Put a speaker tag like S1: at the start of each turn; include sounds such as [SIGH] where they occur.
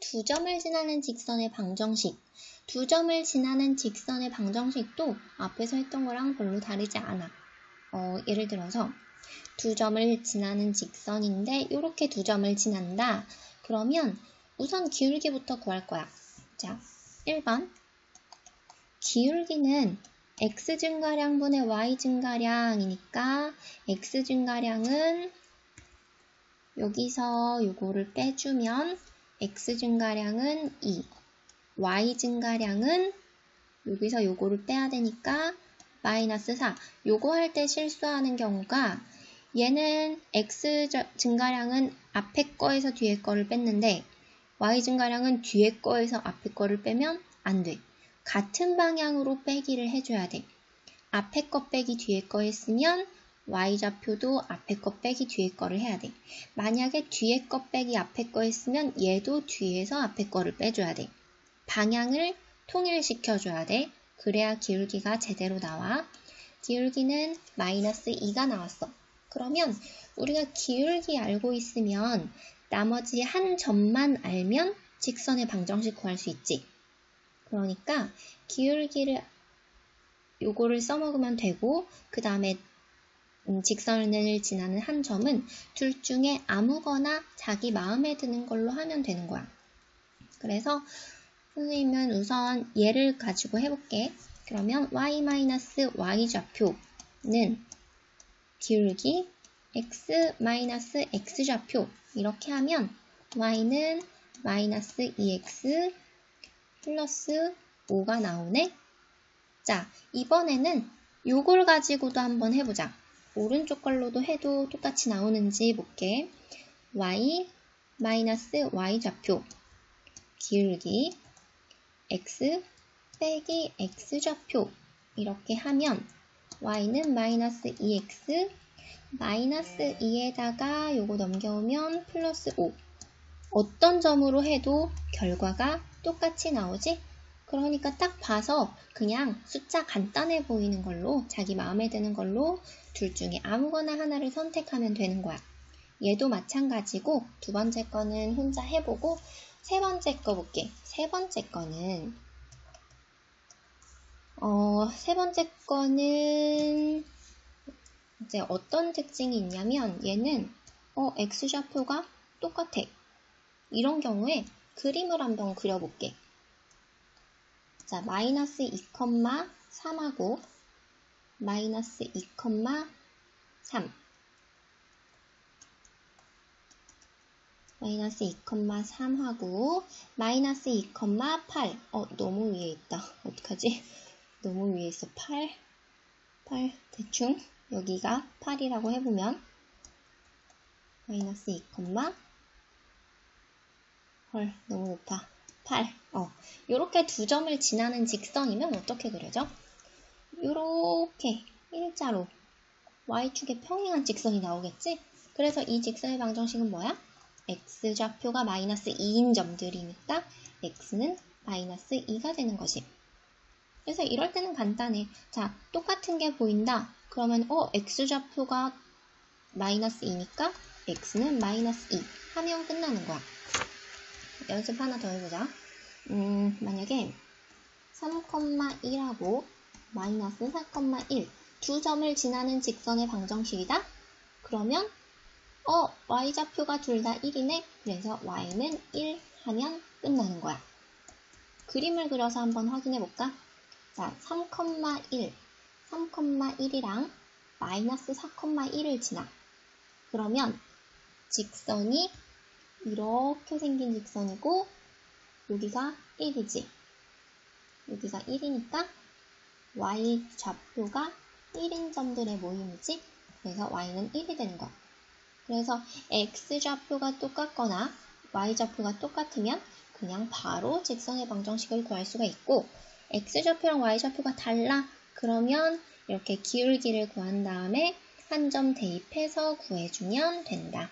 S1: 두 점을 지나는 직선의 방정식. 두 점을 지나는 직선의 방정식도 앞에서 했던 거랑 별로 다르지 않아. 어, 예를 들어서 두 점을 지나는 직선인데 이렇게 두 점을 지난다. 그러면 우선 기울기부터 구할 거야. 자, 1번. 기울기는 x 증가량분의 y 증가량이니까 x 증가량은 여기서 요거를 빼주면 x 증가량은 2, y 증가량은 여기서 요거를 빼야 되니까 마이너스 4. 요거 할 때 실수하는 경우가 얘는 x 증가량은 앞에 거에서 뒤에 거를 뺐는데 y 증가량은 뒤에 거에서 앞에 거를 빼면 안 돼. 같은 방향으로 빼기를 해줘야 돼. 앞에 거 빼기 뒤에 거 했으면 y좌표도 앞에 거 빼기 뒤에 거를 해야 돼. 만약에 뒤에 거 빼기 앞에 거 했으면 얘도 뒤에서 앞에 거를 빼줘야 돼. 방향을 통일시켜줘야 돼. 그래야 기울기가 제대로 나와. 기울기는 마이너스 2가 나왔어. 그러면 우리가 기울기 알고 있으면 나머지 한 점만 알면 직선의 방정식 구할 수 있지. 그러니까 기울기를 요거를 써먹으면 되고 그 다음에 음, 직선을 지나는 한 점은 둘 중에 아무거나 자기 마음에 드는 걸로 하면 되는 거야. 그래서 선생님은 우선 얘를 가지고 해볼게. 그러면 y-y 좌표는 기울기 x-x 좌표 이렇게 하면 y는 마이너스 2x 플러스 5가 나오네. 자, 이번에는 요걸 가지고도 한번 해보자. 오른쪽 걸로도 해도 똑같이 나오는지 볼게. y 마이너스 y 좌표 기울기 x 빼기 x 좌표 이렇게 하면 y는 마이너스 2x 마이너스 2에다가 요거 넘겨오면 플러스 5 어떤 점으로 해도 결과가 똑같이 나오지? 그러니까 딱 봐서 그냥 숫자 간단해 보이는 걸로 자기 마음에 드는 걸로 둘 중에 아무거나 하나를 선택하면 되는 거야. 얘도 마찬가지고 두 번째 거는 혼자 해보고 세 번째 거 볼게. 세 번째 거는 어, 세 번째 거는 이제 어떤 특징이 있냐면 얘는 어, x좌표가 똑같아. 이런 경우에 그림을 한번 그려볼게. 자, 마이너스 2,3하고 마이너스 2,3 마이너스 2,3하고 마이너스 2,8 어, 너무 위에 있다. [LAUGHS] 어떡하지? [LAUGHS] 너무 위에 있어. 8 8 대충 여기가 8이라고 해보면 마이너스 2, 헐 너무 높아 8 어, 요렇게 두 점을 지나는 직선이면 어떻게 그려져? 요렇게 일자로 y축에 평행한 직선이 나오겠지? 그래서 이 직선의 방정식은 뭐야? x좌표가 마이너스 2인 점들이니까 x는 마이너스 2가 되는 것이. 그래서 이럴 때는 간단해. 자, 똑같은 게 보인다. 그러면 어, x좌표가 마이너스 2니까 x는 마이너스 2 하면 끝나는 거야. 연습 하나 더 해보자. 음, 만약에 3,1하고 마이너스 4,1 두 점을 지나는 직선의 방정식이다? 그러면 어, y좌표가 둘 다 1이네? 그래서 y는 1 하면 끝나는 거야. 그림을 그려서 한번 확인해 볼까? 자, 3,1 3,1이랑 마이너스 4,1을 지나. 그러면 직선이 이렇게 생긴 직선이고 여기가 1이지. 여기가 1이니까 y 좌표가 1인 점들의 모임이지. 그래서 y는 1이 되는 거야. 그래서 x 좌표가 똑같거나 y 좌표가 똑같으면 그냥 바로 직선의 방정식을 구할 수가 있고 x 좌표랑 y 좌표가 달라. 그러면 이렇게 기울기를 구한 다음에 한 점 대입해서 구해주면 된다.